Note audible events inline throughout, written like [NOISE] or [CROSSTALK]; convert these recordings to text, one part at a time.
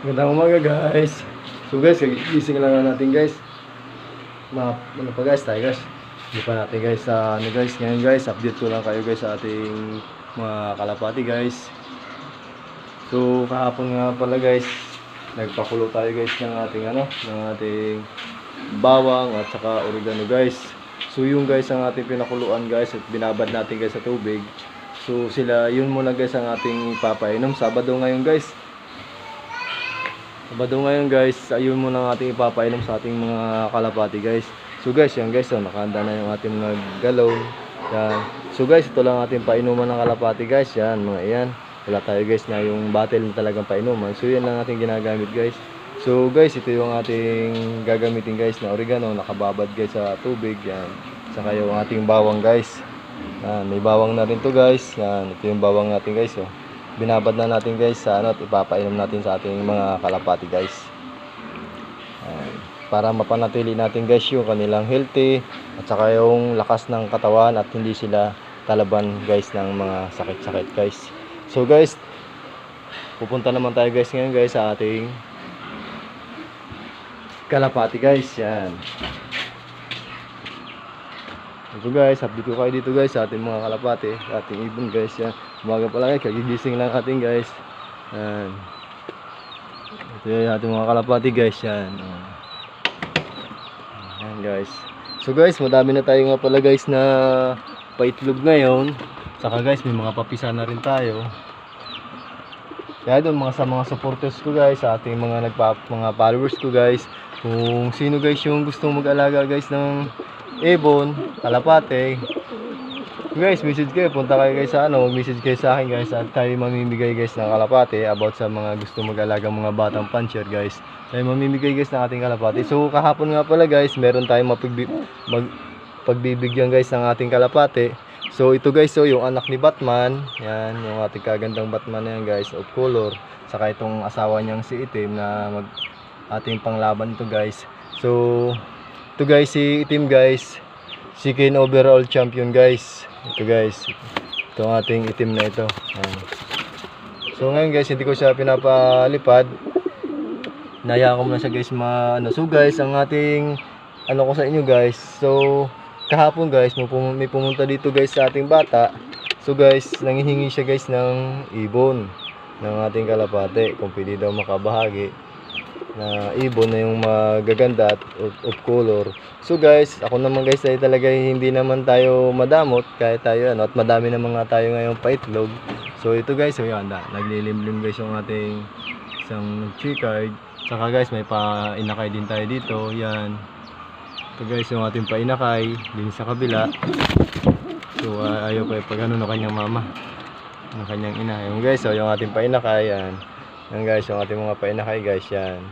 Magandang umaga guys. So guys, gising lang na natin guys. Ma ano pa guys, tayo guys. Hindi pa natin guys sa ano guys, ngayon guys, update ko lang kayo guys sa ating mga kalapati guys. So kahapon nga pala guys, nagpakulo tayo guys ng ating ano, ng ating bawang at saka oregano guys. So yung guys ang ating pinakuluan guys at binabad natin guys sa tubig. So sila yun muna guys ang ating papainom. Sabado ngayon guys. Sabado ngayon guys, ayun muna ang ating ipapainom sa ating mga kalapati guys. So guys, yan guys, oh, nakahanda na yung ating mga galaw. Yan. So guys, ito lang ating painuman ng kalapati guys. Yan, mga yan. Wala tayo guys na yung bottle na talagang painuman. So yan lang ating ginagamit guys. So guys, ito yung ating gagamitin guys na oregano. Nakababad guys sa tubig. Yan. Saka yung ating bawang guys. Yan, may bawang na rin to guys. Yan, ito yung bawang natin guys. Oh binabad na natin guys sa ano at ipapainom natin sa ating mga kalapati guys. Ayan. para mapanatili natin guys yung kanilang healthy at saka yung lakas ng katawan at hindi sila kalaban guys ng mga sakit-sakit guys. So guys pupunta naman tayo guys ngayon guys sa ating kalapati guys. Yan So guys, update ko kayo dito guys sa ating mga kalapate, sa ating ibon guys. Yan. Umaga pa lang eh, kagigising lang ating guys. Yan. Ito yung ating mga kalapati guys. Yan. Yan guys. So guys, madami na tayo nga pala guys na paitlog ngayon. Saka guys, may mga papisa na rin tayo. Kaya doon mga sa mga supporters ko guys, sa ating mga nagpa mga followers ko guys, kung sino guys yung gustong mag-alaga guys ng ibon, kalapate. Guys, message kayo, punta kayo guys sa ano, message kayo sa akin guys at tayo mamimigay guys ng kalapate about sa mga gusto mag-alaga mga batang puncher guys. Tayo mamimigay guys ng ating kalapate. So kahapon nga pala guys, meron tayong mapagbi mag pagbibigyan guys ng ating kalapate. So ito guys, so yung anak ni Batman, yan, yung ating kagandang Batman na yan guys, of color. Saka itong asawa niyang si Itim na mag ating panglaban to guys. So ito guys, si Itim guys, chicken overall champion guys. Ito guys, ito ang ating itim na ito. Ayan. So ngayon guys, hindi ko siya pinapalipad. Nayaan ko muna siya guys ma ano. So guys, ang ating ano ko sa inyo guys. So kahapon guys, may, may pumunta dito guys sa ating bata. So guys, nangihingi siya guys ng ibon ng ating kalapate kung pwede daw makabahagi na ibon na yung magaganda at of, color. So guys, ako naman guys ay talaga hindi naman tayo madamot kahit tayo ano at madami naman nga tayo ngayong paitlog. So ito guys, so yan, na, naglilimlim guys yung ating isang chicard. Saka guys, may painakay din tayo dito. Yan. Ito guys, yung ating painakay din sa kabila. So uh, ayaw pa pag ano ng kanyang mama. Ng kanyang ina. Yung guys, so yung ating painakay, yan. Yan guys, yung ating mga painakay guys, yan.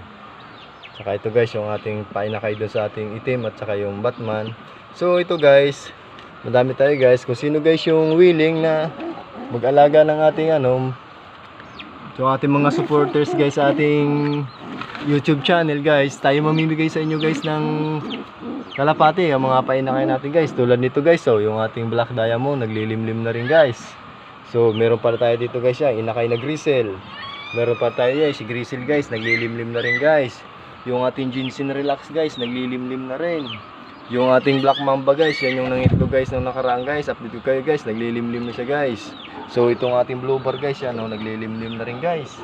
Saka ito guys, yung ating painakay doon sa ating itim at saka yung Batman. So ito guys, madami tayo guys. Kung sino guys yung willing na mag-alaga ng ating ano, so ating mga supporters guys sa ating YouTube channel guys, tayo mamimigay sa inyo guys ng kalapati, ang mga painakay natin guys. Tulad nito guys, so yung ating Black Diamond, naglilimlim na rin guys. So meron pa tayo dito guys yan, inakay na Grisel. Meron pa tayo yan, si Grisel guys, naglilimlim na rin guys. Yung ating Jinsin Relax guys, naglilimlim na rin. Yung ating Black Mamba guys, yan yung nangitlo guys ng nakaraan guys. Update ko kayo guys, naglilimlim na siya guys. So itong ating Blue Bar guys, yan oh, naglilimlim na rin guys.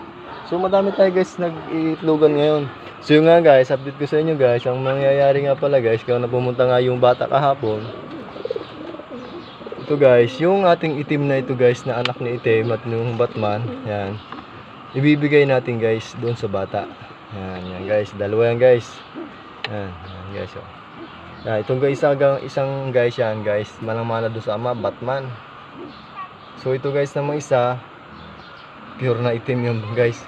So madami tayo guys nag-iitlogan ngayon. So yun nga guys, update ko sa inyo guys, ang mangyayari nga pala guys, kaya na pumunta nga yung bata kahapon. Ito guys, yung ating itim na ito guys, na anak ni itim at yung Batman, yan. Ibibigay natin guys doon sa bata. Yan, yan guys, dalawa yan guys. Yan, yan guys oh. Yan, itong isang, isang guys yan guys, manang-mana doon sa ama, Batman. So ito guys namang isa, pure na itim yung guys.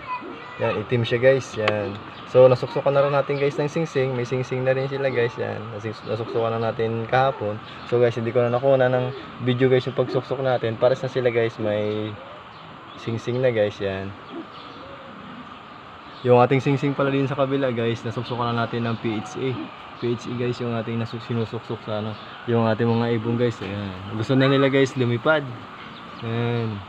Yan, itim siya guys. Yan. So nasuksukan na rin natin guys ng singsing. May singsing na rin sila guys. Yan. Nasuksukan na natin kahapon. So guys, hindi ko na nakuha ng video guys yung pagsuksok natin. Pares na sila guys. May singsing na guys. Yan. Yung ating singsing pala din sa kabila guys. Nasuksukan na natin ng PHA. PHA guys yung ating nasuk sa ano. Yung ating mga ibon guys. Ayan. Gusto na nila guys lumipad. Ayan.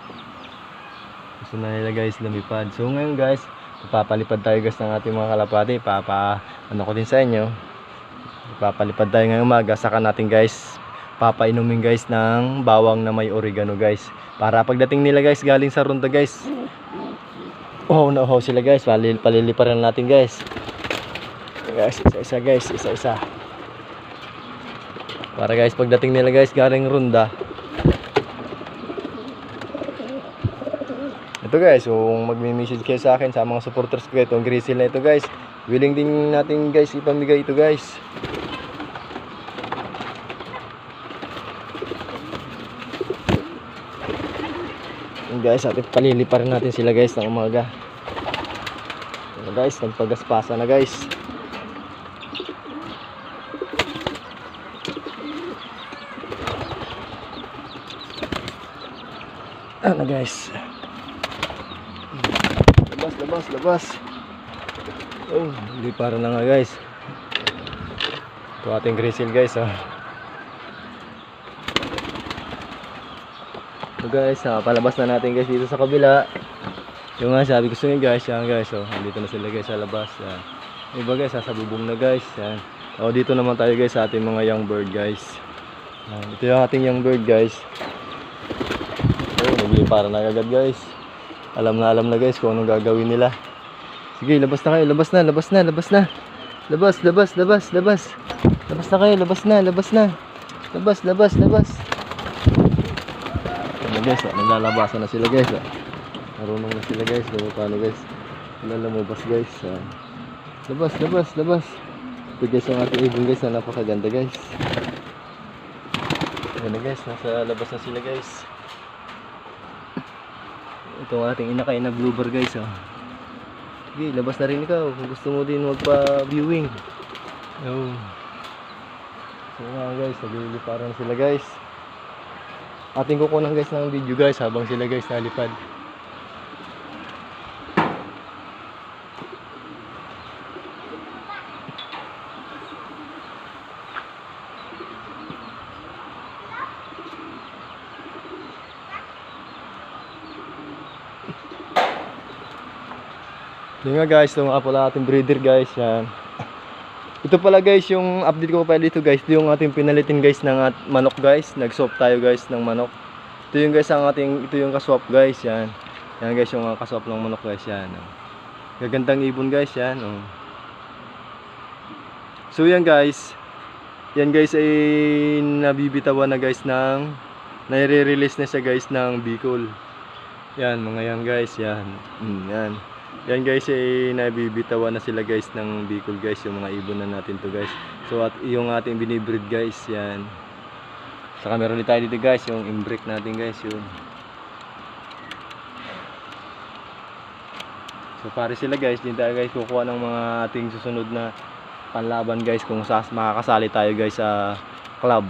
Gusto na nila guys lumipad. So ngayon guys, papalipad tayo guys ng ating mga kalapati. Papa, ano ko din sa inyo. Papalipad tayo ngayong umaga. Saka natin guys, papainumin guys ng bawang na may oregano guys. Para pagdating nila guys, galing sa ronda guys. Oh, no, oh, sila guys. Palil paliliparan natin guys. Guys, isa-isa guys, isa-isa. Para guys, pagdating nila guys, galing ronda. Ito guys, kung magme-message kayo sa akin sa mga supporters ko itong grizzle na ito guys. Willing din natin guys ipamigay ito guys. Guys, atin paliliparin natin sila guys ng umaga. Ayan guys, nagpagaspasa na guys. Ano guys? Labas, labas, labas. Oh, para na nga guys. Ito ating grizzle guys oh. So guys, ah, palabas na natin guys dito sa kabila. Yung nga sabi ko sa inyo guys, yan guys oh. Dito na sila guys sa labas. Yan. Iba guys, sasabubong na guys. Yan. Oh, dito naman tayo guys sa ating mga young bird guys. Yan. Ito yung ating young bird guys. Oh, naglipara na agad guys. Alam na alam na guys kung anong gagawin nila. Sige, labas na kayo, labas na, labas na, labas na. Labas, labas, labas, labas. Labas na kayo, labas na, labas na. Labas, labas, labas. Guys, ah, naglalabasan na sila guys. Ah. Marunong na sila guys, kung paano guys. Wala lumabas guys. Ah. Labas, labas, labas. Ito guys ang ating ibon guys na napakaganda guys. Ayan na guys, nasa labas na sila guys. Ito ang ating inakain na bloober guys oh. Sige, labas na rin ikaw kung gusto mo din magpa-viewing. Yo. So nga guys, nagliliparan sila guys. Ating kukunan guys ng video guys habang sila guys nalipad. Yun nga guys, ito nga pala ating breeder guys, yan. Ito pala guys, yung update ko pa dito guys, ito yung ating pinalitin guys ng manok guys. Nag-swap tayo guys ng manok. Ito yung guys ang ating, ito yung kaswap guys, yan. Yan guys yung uh, kaswap ng manok guys, yan. Oh. Gagandang ibon guys, yan. Oh. So yan guys, yan guys ay nabibitawan na guys ng, nire-release na siya guys ng Bicol. Yan, mga yan guys, yan. Mm, yan. Yan guys ay nabibitawan na sila guys ng Bicol guys yung mga ibon na natin to guys. So at yung ating binibreed guys yan. Saka meron din tayo dito guys yung imbrick natin guys yun. So pare sila guys, din tayo guys kukuha ng mga ating susunod na panlaban guys kung sas makakasali tayo guys sa club.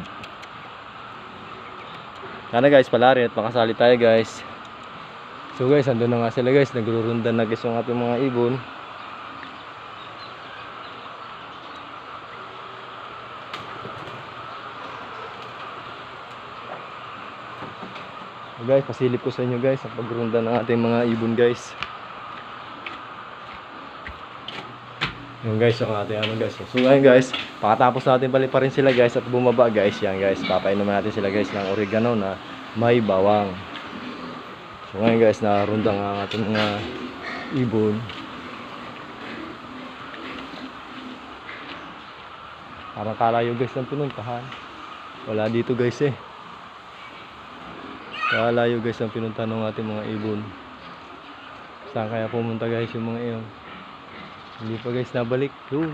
Sana guys palari at makasali tayo guys. So guys, andun na nga sila guys, nagrurundan na guys yung ating mga ibon. So guys, pasilip ko sa inyo guys ang pagrunda ng ating mga ibon guys. Yung guys, yung ating ano guys. So ngayon guys, pakatapos natin paliparin sila guys at bumaba guys. Yan guys, papainom natin sila guys ng oregano na may bawang. So ngayon guys, narunda nga ang ating mga ibon. Parang kalayo guys ng pinuntahan. Wala dito guys eh. Kalayo guys ang pinuntahan ng ating mga ibon. Saan kaya pumunta guys yung mga iyon? Hindi pa guys nabalik. Yun.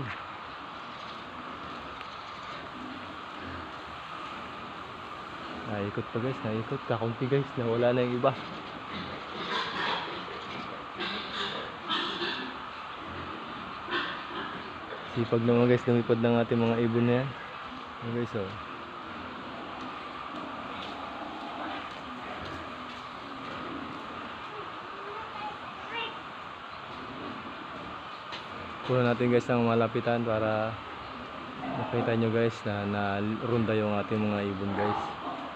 Naikot pa guys, naikot. Kakunti guys, nawala na yung iba. Sipag naman guys, lumipad ng ating mga ibon na yan. Ayan guys, oh. Kuha natin guys ng malapitan para makita nyo guys na narunda yung ating mga ibon guys.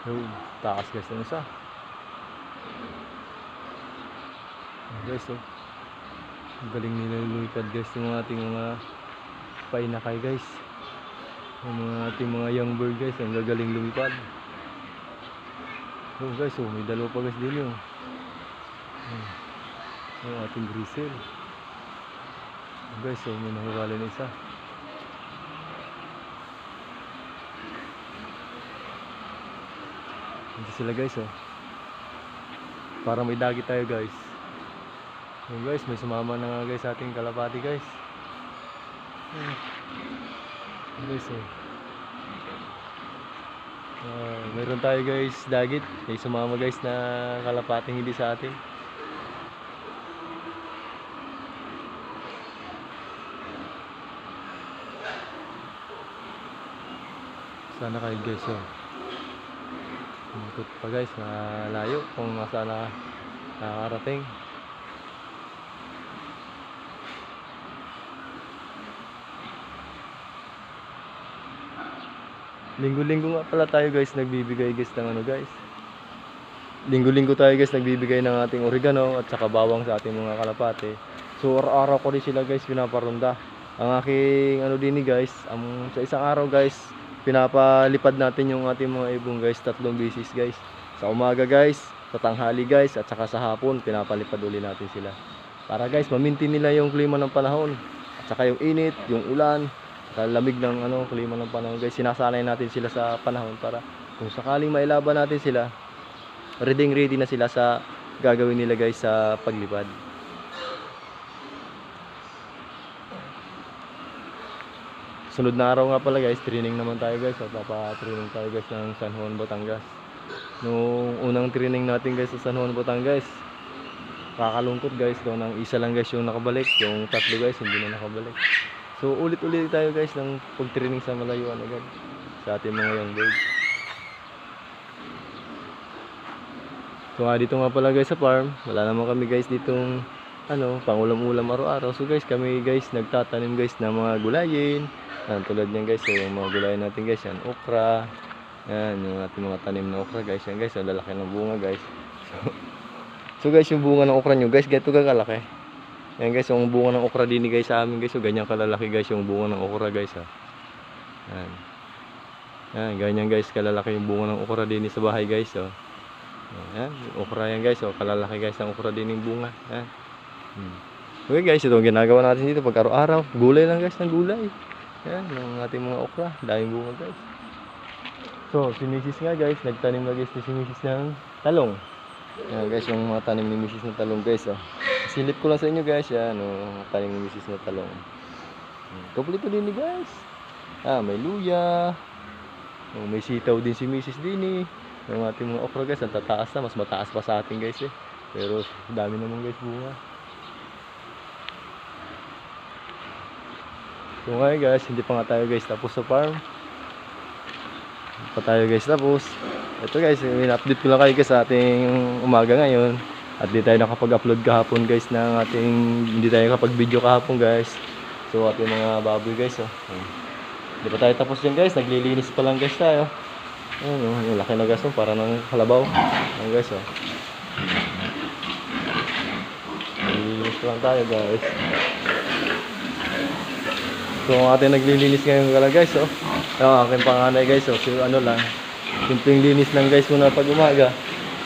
Yung taas guys ng isa. Guys, oh. Galing nila lumipad guys yung ating mga painakay guys. Yung mga ating mga young bird guys, ang gagaling lumipad. Oh guys, oh, may dalawa pa guys din yun. Hmm. Yung ating grisel. Oh, guys, oh, may nahukala na isa. Hindi sila guys, oh. Para may dagi tayo guys. Yun guys, may sumama na nga guys ating kalapati guys. Guys, oh. Ah, mayroon tayo guys dagit. May sumama guys na kalapating hindi sa atin. Sana kayo guys, oh. Umikot pa guys, malayo kung nasa na nakakarating. Linggo-linggo nga pala tayo guys nagbibigay guys ng ano guys. Linggo-linggo tayo guys nagbibigay ng ating oregano at saka bawang sa ating mga kalapate. So araw-araw ko din sila guys pinaparunda. Ang aking ano din ni guys, ang sa isang araw guys, pinapalipad natin yung ating mga ibong guys tatlong bisis guys. Sa umaga guys, sa tanghali guys at saka sa hapon pinapalipad uli natin sila. Para guys, mamintin nila yung klima ng panahon. At saka yung init, yung ulan, lamig ng ano, klima ng panahon guys. Sinasanay natin sila sa panahon para kung sakaling mailaban natin sila, ready ready na sila sa gagawin nila guys sa paglipad. Sunod na araw nga pala guys, training naman tayo guys. So, papa-training tayo guys ng San Juan, Batangas. Nung unang training natin guys sa San Juan, Batangas, kakalungkot guys. Doon ang isa lang guys yung nakabalik. Yung tatlo guys, hindi na nakabalik. So ulit-ulit tayo guys ng pag-training sa malayuan agad sa ating mga young birds. So nga dito nga pala guys sa farm, wala naman kami guys ditong ano, pangulam-ulam araw-araw. So guys, kami guys nagtatanim guys ng mga gulayin. Yan, tulad niyan guys, so, yung mga gulayin natin guys, yan, okra. Yan, yung ating mga tanim na okra guys. Yan guys, ang lalaki ng bunga guys. So, [LAUGHS] so guys, yung bunga ng okra nyo guys, ganito kakalaki. Yan guys, yung bunga ng okra din guys sa amin guys. So ganyan kalalaki guys yung bunga ng okra guys ha. Yan. Yan, ganyan guys kalalaki yung bunga ng okra din sa bahay guys. So. Yan, yung okra yan guys. So kalalaki guys ang okra din yung bunga. Yan. Hmm. Okay guys, ito ang ginagawa natin dito pag araw-araw. Gulay lang guys ng gulay. Yan, yung ating mga okra. Daming bunga guys. So, si Mrs. nga guys, nagtanim na guys si Mrs. ng talong. Yan guys, yung mga tanim ni Mrs. ng talong guys. Oh. Silip ko lang sa inyo guys, yan, oh, tanim ni Mrs. na talong. Hmm, Kompleto din ni guys. Ah, may luya. Oh, may sitaw din si Mrs. din eh. Yung ating mga okra guys, ang tataas na, mas mataas pa sa atin guys eh. Pero dami naman guys bunga. So ngayon guys, hindi pa nga tayo guys tapos sa farm. Pa tayo guys tapos. Ito guys, in-update ko lang kayo guys sa ating umaga ngayon. At di tayo nakapag-upload kahapon guys ng ating hindi tayo nakapag-video kahapon guys. So ating mga baboy guys oh. Di pa tayo tapos dyan guys, naglilinis pa lang guys tayo. Ayun oh, yung laki na guys oh, para ng kalabaw. Ayan guys oh. Naglilinis lang tayo guys. So ating naglilinis ngayon pala guys oh. Yung aking panganay guys oh, so, ano lang. Simpleng linis lang guys muna pag umaga.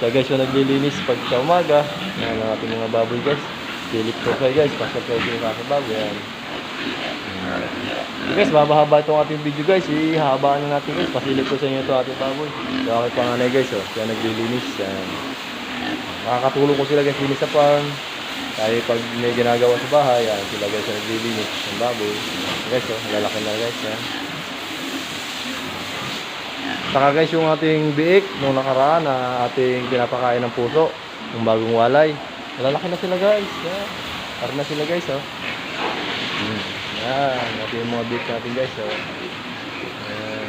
So guys yung naglilinis pag sa umaga. Yan ang ating mga baboy guys. Ko kayo guys, pasok kayo yung mga baboy. Yan. So guys, mahaba itong ating video guys. Ihabaan na natin guys. Pasilip ko sa inyo ito ating baboy. So aking panganay guys oh. Siya naglilinis. Yan. Makakatulong ko sila guys linis sa farm. Tayo pag may ginagawa sa bahay, yan sila guys ang naglilinis ng baboy. Guys oh, lalaki na guys. Yan. Saka guys yung ating biik nung nakaraan na ating pinapakain ng puso, yung bagong walay. Malalaki na sila guys. Yan. Para na sila guys oh. Hmm. Yan, ito yung mga biik natin guys oh. Yan.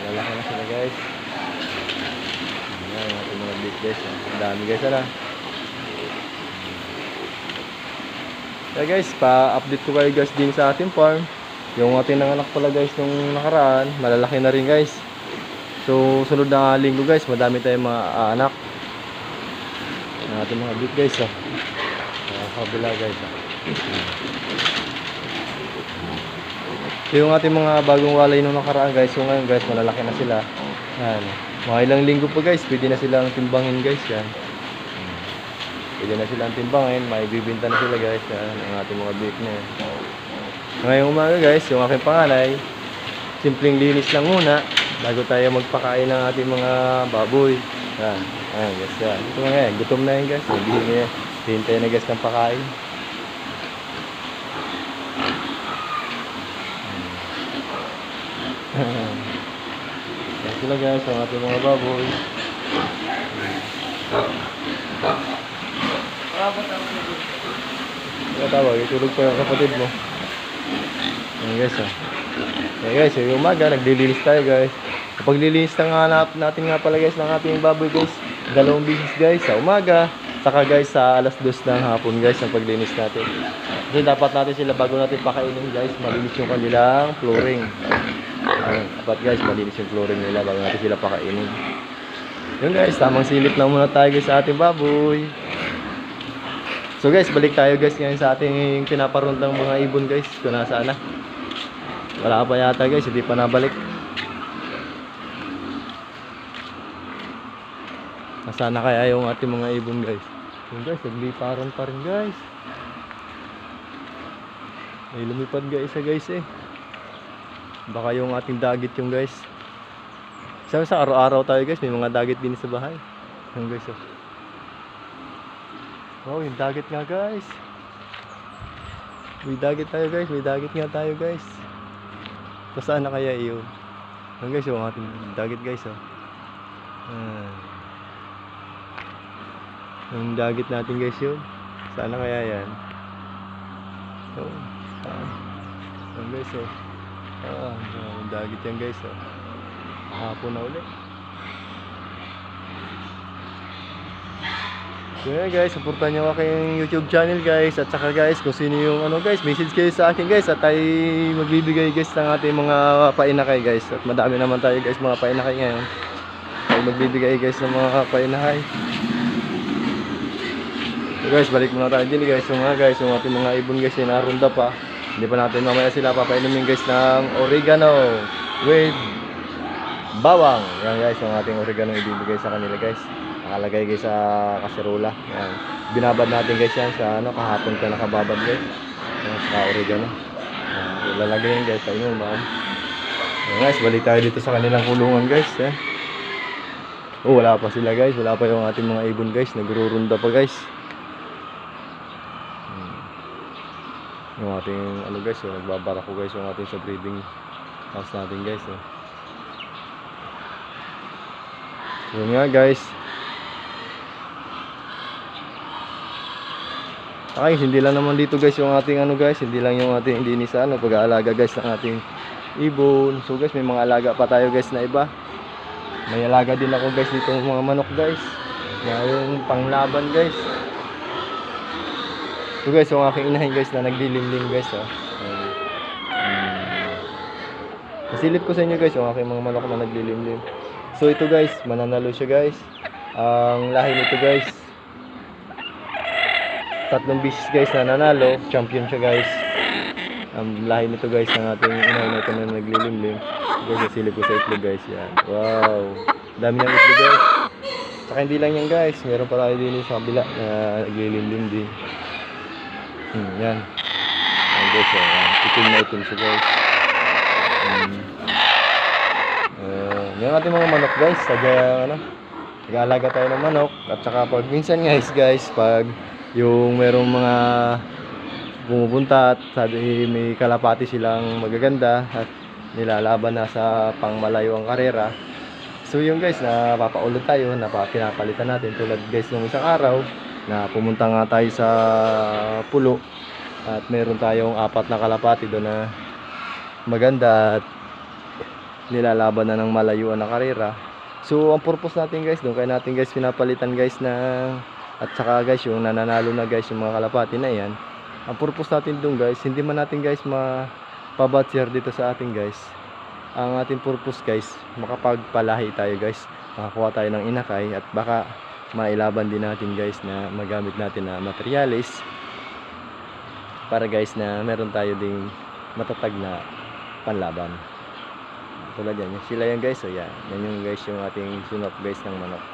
Malalaki na sila guys. Yan, yung ating mga biik guys. Oh. Ang dami guys ano. Kaya guys, pa-update ko kayo guys din sa ating farm. Yung ating nanganak pala guys nung nakaraan, malalaki na rin guys. So, sunod na linggo guys, madami tayong mga anak. Ang ating mga bit guys. Oh. kabila guys. ah. Ito yung ating mga bagong walay nung nakaraan guys. So ngayon guys, malalaki na sila. Yan. Mga ilang linggo pa guys, pwede na silang timbangin guys yan. Pwede na silang timbangin, may bibinta na sila guys. Yan, ang ating mga beef na yan. Ngayong umaga guys, yung aking panganay, simpleng linis lang muna bago tayo magpakain ng ating mga baboy. Yan, yan guys yan. Ito nga yan, gutom na yan guys. Hindi na hintay na guys ng pakain. Yan sila guys, ang ating mga baboy. Ano tawag? Itulog pa yung kapatid mo. Yan guys ah. Yan guys, yung umaga, naglilinis tayo guys. Kapag lilinis nga na- natin nga pala guys ng ating baboy guys, dalawang bisis guys, sa umaga, saka guys sa alas dos ng hapon guys ang paglinis natin. Kasi dapat natin sila bago natin pakainin guys, malinis yung kanilang flooring. Ayun, dapat guys, malinis yung flooring nila bago natin sila pakainin. Yun guys, tamang silip lang muna tayo guys sa ating baboy. So guys, balik tayo guys ngayon sa ating pinaparundang mga ibon guys. Kung nasaan na. Wala pa yata guys, hindi pa nabalik. Nasaan na kaya yung ating mga ibon guys? Yun guys, nagliparan pa rin guys. May lumipad guys isa guys eh. Baka yung ating dagit yung guys. Sabi sa araw-araw tayo guys, may mga dagit din sa bahay. Yung guys oh. Wow, yung dagat nga guys. May dagat tayo guys, may dagat nga tayo guys. So saan na kaya yun? Yan guys, yung ating dagat guys oh. Ah. Yung dagat natin guys yun. Saan na kaya yan? Oh. Ah. Yan guys oh. Ah, yung dagat yan guys oh. Kahapon na ulit. So yun guys, supportan nyo ako yung YouTube channel guys. At saka guys, kung sino yung ano guys, message kayo sa akin guys At tayo magbibigay guys ng ating mga painakay guys. At madami naman tayo guys mga painakay ngayon. Tayo magbibigay guys ng mga painakay. So guys, balik muna tayo din guys. Yung nga guys, yung ating mga ibon guys, yung narunda pa. Hindi pa natin mamaya sila papainumin guys ng oregano With bawang. Yan guys, yung ating oregano ibibigay sa kanila guys nakalagay guys sa kaserola. Yan. Binabad natin guys yan sa ano, kahapon ka nakababad guys. Yan, sa oregano. Yan, ilalagay yan guys, tayo mo ma'am. Yan guys, balik tayo dito sa kanilang kulungan guys. Eh. Oh, wala pa sila guys, wala pa yung ating mga ibon guys, nagrurunda pa guys. Yung ating ano guys, oh, nagbabarako guys yung ating sa breeding house natin guys. Oh. Yun nga guys. Ay, hindi lang naman dito guys yung ating ano guys, hindi lang yung ating hindi sa ano pag-aalaga guys ng ating ibon. So guys, may mga alaga pa tayo guys na iba. May alaga din ako guys dito ng mga manok guys. Yung panglaban guys. So guys, yung aking inahin guys na naglilimlim guys oh. Nasilip ko sa inyo guys yung aking mga manok na naglilimlim. So ito guys, mananalo siya guys. Ang lahi nito guys, tatlong beses guys na nanalo, champion siya guys. Ang lahi nito guys ng ating inahin na ito na naglilimlim. Guys, nasilip ko sa itlog guys. Yan. Wow. Dami ng itlog guys. Saka hindi lang yan guys. Meron pa tayo din sa kabila na naglilimlim din. Hmm, yan. Yan guys. Uh, itim na itim siya guys. Hmm. Uh, yung ating mga manok guys. Sadya ano. Nag-aalaga tayo ng manok. At saka pag minsan guys guys. Pag yung merong mga pumupunta at sabi may kalapati silang magaganda at nilalaban na sa pangmalayo ang karera. So yung guys, napapaulot tayo, na pinapalitan natin tulad guys nung isang araw na pumunta nga tayo sa pulo at meron tayong apat na kalapati doon na maganda at nilalaban na ng malayuan na karera. So ang purpose natin guys, doon kaya natin guys pinapalitan guys na at saka guys yung nananalo na guys yung mga kalapati na yan. Ang purpose natin doon guys, hindi man natin guys mapabatsir dito sa ating guys. Ang ating purpose guys, makapagpalahi tayo guys. Makakuha tayo ng inakay at baka mailaban din natin guys na magamit natin na materialis para guys na meron tayo ding matatag na panlaban. Tulad yan. Sila yan guys. So yan. Yan yung guys yung ating sunok guys ng manok.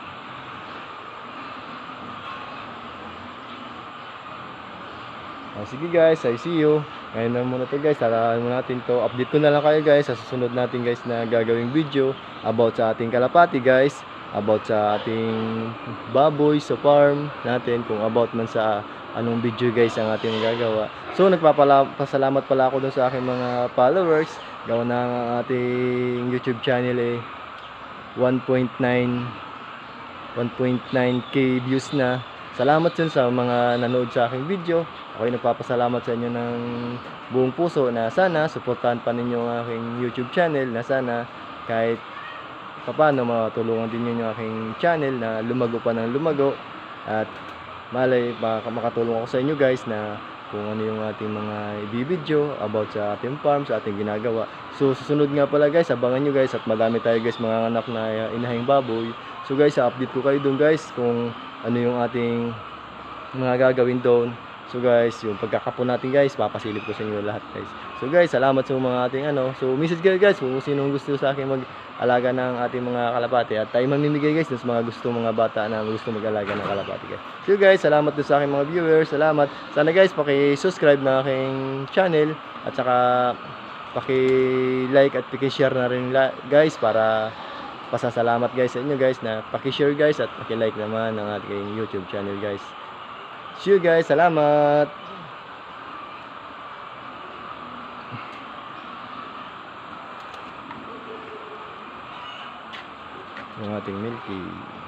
Oh, sige guys, I see you. Ngayon na muna to guys, talaan muna natin to. Update ko na lang kayo guys sa susunod natin guys na gagawing video about sa ating kalapati guys. About sa ating baboy sa farm natin. Kung about man sa anong video guys ang ating gagawa. So nagpapasalamat pala ako dun sa aking mga followers. Gawa na ang ating YouTube channel eh 1.9 1.9k views na. Salamat din sa mga nanood sa aking video. Ako ay nagpapasalamat sa inyo ng buong puso na sana suportahan pa ninyo ang aking YouTube channel na sana kahit paano matulungan din niyo yung aking channel na lumago pa ng lumago at malay baka makatulong ako sa inyo guys na kung ano yung ating mga ibibideo about sa ating farm, sa ating ginagawa. So susunod nga pala guys, abangan nyo guys at madami tayo guys mga anak na inahing baboy. So guys, update ko kayo doon guys kung ano yung ating mga gagawin doon. So guys, yung pagkakapon natin guys, papasilip ko sa inyo lahat guys. So guys, salamat sa mga ating ano. So message kayo guys kung sino gusto sa akin mag-alaga ng ating mga kalapati. At tayo mamimigay guys sa mga gusto mga bata na gusto mag-alaga ng kalapati guys. So guys, salamat dun sa aking mga viewers. Salamat. Sana guys, paki-subscribe na aking channel. At saka paki-like at paki-share na rin guys para pasasalamat guys sa inyo guys na paki-share guys at paki-like naman ng ating YouTube channel guys. See you guys. Salamat. Yung ating milky.